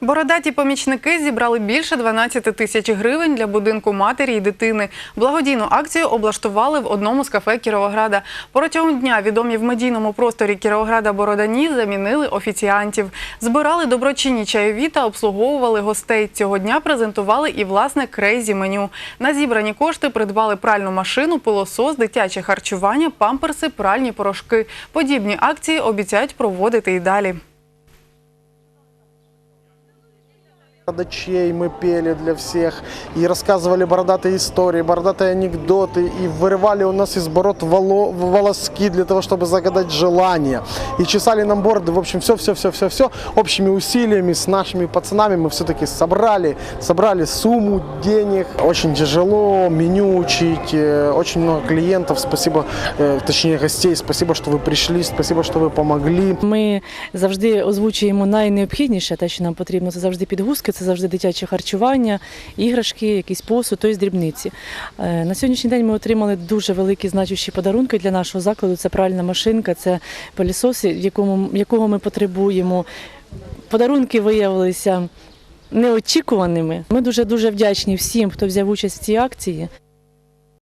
Бородаті помічники зібрали більше 12 тисяч гривень для будинку матері і дитини. Благодійну акцію облаштували в одному з кафе Кіровограда. Протягом дня відомі в медійному просторі Кіровограда Бородані замінили офіціантів. Збирали доброчинні чайові та обслуговували гостей. Цього дня презентували і власне крейзі меню. На зібрані кошти придбали пральну машину, пилосос, дитяче харчування, памперси, пральні порошки. Подібні акції обіцяють проводити і далі. Бородачей мы пели для всех и рассказывали бородатые истории, бородатые анекдоты и вырывали у нас из бород воло- волоски для того, чтобы загадать желание. И чесали нам бороды, в общем, все-все-все-все-все общими усилиями с нашими пацанами мы все-таки собрали, собрали сумму денег. Очень тяжело меню учить, э, очень много клиентов, спасибо, э, точнее гостей, спасибо, что вы пришли, спасибо, что вы помогли. Ми завжди озвучуємо найнеобхідніше, те, що нам потрібно. Це завжди підгузки, це завжди дитяче харчування, іграшки, якийсь посуд, тобто дрібниці. Е, На сьогоднішній день ми отримали дуже великі значущі подарунки для нашого закладу. Це пральна машинка, це пилісос, якому, якого ми потребуємо. Подарунки виявилися неочікуваними. Ми дуже дуже вдячні всім, хто взяв участь в цій акції.